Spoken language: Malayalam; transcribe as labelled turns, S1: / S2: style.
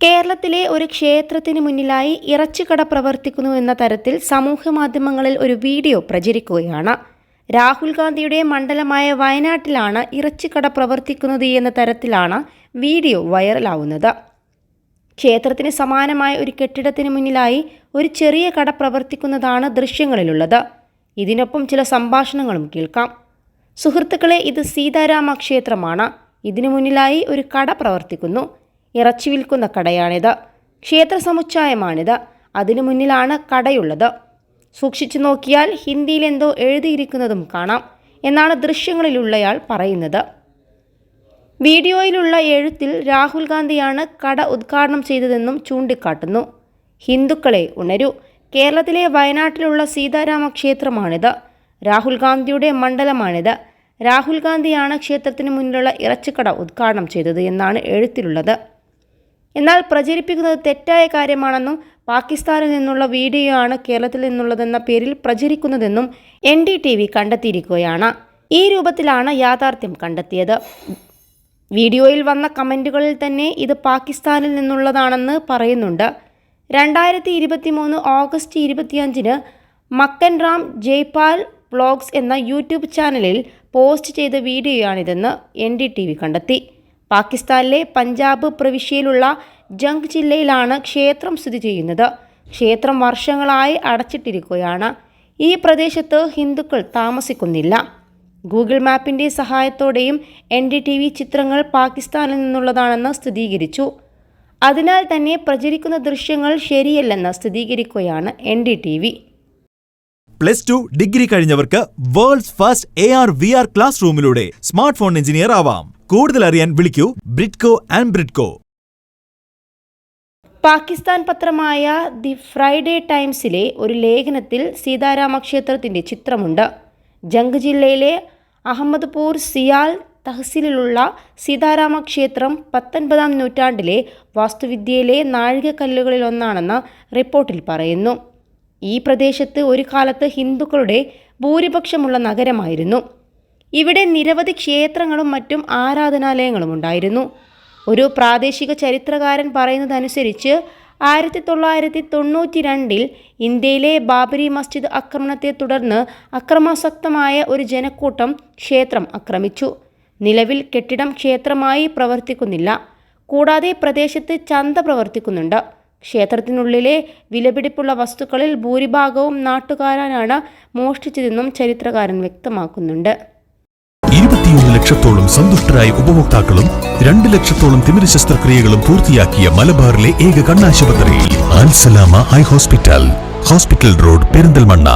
S1: കേരളത്തിലെ ഒരു ക്ഷേത്രത്തിന് മുന്നിലായി ഇറച്ചിക്കട പ്രവർത്തിക്കുന്നു എന്ന തരത്തിൽ സമൂഹ മാധ്യമങ്ങളിൽ ഒരു വീഡിയോ പ്രചരിക്കുകയാണ്. രാഹുൽ ഗാന്ധിയുടെ മണ്ഡലമായ വയനാട്ടിലാണ് ഇറച്ചിക്കട പ്രവർത്തിക്കുന്നത് എന്ന തരത്തിലാണ് വീഡിയോ വൈറലാവുന്നത്. ക്ഷേത്രത്തിന് സമാനമായ ഒരു കെട്ടിടത്തിന് മുന്നിലായി ഒരു ചെറിയ കട പ്രവർത്തിക്കുന്നതാണ് ദൃശ്യങ്ങളിലുള്ളത്. ഇതിനൊപ്പം ചില സംഭാഷണങ്ങളും കേൾക്കാം. സുഹൃത്തുക്കളെ ഇത് സീതാരാമ ക്ഷേത്രമാണ് ഇതിനു മുന്നിലായി ഒരു കട പ്രവർത്തിക്കുന്നു. ഇറച്ചി വിൽക്കുന്ന കടയാണിത്. ക്ഷേത്ര സമുച്ചയമാണിത്. അതിനു മുന്നിലാണ് കടയുള്ളത്. സൂക്ഷിച്ചു നോക്കിയാൽ ഹിന്ദിയിൽ എന്തോ എഴുതിയിരിക്കുന്നതും കാണാം എന്നാണ് ദൃശ്യങ്ങളിലുള്ളയാൾ പറയുന്നത്. വീഡിയോയിലുള്ള എഴുത്തിൽ രാഹുൽ ഗാന്ധിയാണ് കട ഉദ്ഘാടനം ചെയ്തതെന്നും ചൂണ്ടിക്കാട്ടുന്നു. ഹിന്ദുക്കളെ ഉണരൂ. കേരളത്തിലെ വയനാട്ടിലുള്ള സീതാരാമ ക്ഷേത്രമാണിത്. രാഹുൽ ഗാന്ധിയുടെ മണ്ഡലമാണിത്. രാഹുൽ ഗാന്ധിയാണ് ക്ഷേത്രത്തിന് മുന്നിലുള്ള ഇറച്ചിക്കട ഉദ്ഘാടനം ചെയ്തത് എന്നാണ് എഴുത്തിലുള്ളത്. എന്നാൽ പ്രചരിപ്പിക്കുന്നത് തെറ്റായ കാര്യമാണെന്നും പാകിസ്ഥാനിൽ നിന്നുള്ള വീഡിയോ ആണ് കേരളത്തിൽ നിന്നുള്ളതെന്ന പേരിൽ പ്രചരിക്കുന്നതെന്നും എൻ ഡി ടി വി കണ്ടെത്തിയിരിക്കുകയാണ്. ഈ രൂപത്തിലാണ് യാഥാർത്ഥ്യം കണ്ടെത്തിയത്. വീഡിയോയിൽ വന്ന കമന്റുകളിൽ തന്നെ ഇത് പാകിസ്ഥാനിൽ നിന്നുള്ളതാണെന്ന് പറയുന്നുണ്ട്. രണ്ടായിരത്തി ഇരുപത്തി മൂന്ന് ഓഗസ്റ്റ് ഇരുപത്തിയഞ്ചിന് മക്കൻ റാം ജയ്പാൽ ബ്ലോഗ്സ് എന്ന യൂട്യൂബ് ചാനലിൽ പോസ്റ്റ് ചെയ്ത വീഡിയോയാണിതെന്ന് എൻ ഡി ടി വി കണ്ടെത്തി. പാകിസ്ഥാനിലെ പഞ്ചാബ് പ്രവിശ്യയിലുള്ള ജംഗ് ജില്ലയിലാണ് ക്ഷേത്രം സ്ഥിതി ചെയ്യുന്നത്. ക്ഷേത്രം വർഷങ്ങളായി അടച്ചിട്ടിരിക്കുകയാണ്. ഈ പ്രദേശത്ത് ഹിന്ദുക്കൾ താമസിക്കുന്നില്ല. ഗൂഗിൾ മാപ്പിന്റെ സഹായത്തോടെയും എൻ ഡി ടി വി ചിത്രങ്ങൾ പാകിസ്ഥാനിൽ നിന്നുള്ളതാണെന്ന് സ്ഥിരീകരിച്ചു. അതിനാൽ തന്നെ പ്രചരിക്കുന്ന ദൃശ്യങ്ങൾ ശരിയല്ലെന്ന് സ്ഥിരീകരിക്കുകയാണ് N D T V.
S2: Plus two degree കഴിഞ്ഞവർക്ക് world's first A R V R class റൂമിലൂടെ smart phone engineer ആവാം. കൂടുതൽ അറിയാൻ വിളിക്കൂ ബ്രിഡ്കോ ആൻഡ് ബ്രിഡ്കോ.
S1: പാകിസ്ഥാൻ പത്രമായ ദി ഫ്രൈഡേ ടൈംസിലെ ഒരു ലേഖനത്തിൽ സീതാരാമ ക്ഷേത്രത്തിന്റെ ചിത്രമുണ്ട്. ജംഗ് ജില്ലയിലെ അഹമ്മദ്പൂർ സിയാൽ തഹസീലിലുള്ള സീതാരാമ ക്ഷേത്രം പത്തൊൻപതാം നൂറ്റാണ്ടിലെ വാസ്തുവിദ്യയിലെ നാഴികക്കല്ലുകളിലൊന്നാണെന്ന് റിപ്പോർട്ടിൽ പറയുന്നു. ഈ പ്രദേശത്ത് ഒരു കാലത്ത് ഹിന്ദുക്കളുടെ ഭൂരിപക്ഷമുള്ള നഗരമായിരുന്നു. ഇവിടെ നിരവധി ക്ഷേത്രങ്ങളും മറ്റും ആരാധനാലയങ്ങളും ഉണ്ടായിരുന്നു. ഒരു പ്രാദേശിക ചരിത്രകാരൻ പറയുന്നതനുസരിച്ച് ആയിരത്തി തൊള്ളായിരത്തി തൊണ്ണൂറ്റി രണ്ടിൽ ഇന്ത്യയിലെ ബാബരി മസ്ജിദ് ആക്രമണത്തെ തുടർന്ന് അക്രമാസക്തമായ ഒരു ജനക്കൂട്ടം ക്ഷേത്രം ആക്രമിച്ചു. നിലവിൽ കെട്ടിടം ക്ഷേത്രമായി പ്രവർത്തിക്കുന്നില്ല. കൂടാതെ പ്രദേശത്ത് ചന്ത പ്രവർത്തിക്കുന്നുണ്ട്. ക്ഷേത്രത്തിനുള്ളിലെ വിലപിടിപ്പുള്ള വസ്തുക്കളിൽ ഭൂരിഭാഗവും നാട്ടുകാരാനാണ് മോഷ്ടിച്ചതെന്നും ചരിത്രകാരൻ വ്യക്തമാക്കുന്നുണ്ട്.
S3: ഇരുപത്തിയൊന്ന് ലക്ഷത്തോളം സന്തുഷ്ടരായ ഉപഭോക്താക്കളും രണ്ട് ലക്ഷത്തോളം തിമിര ശസ്ത്രക്രിയകളും പൂർത്തിയാക്കിയ മലബാറിലെ ഏക കണ്ണാശുപത്രി Alsalama eye hospital. Hospital road Perinthalmanna.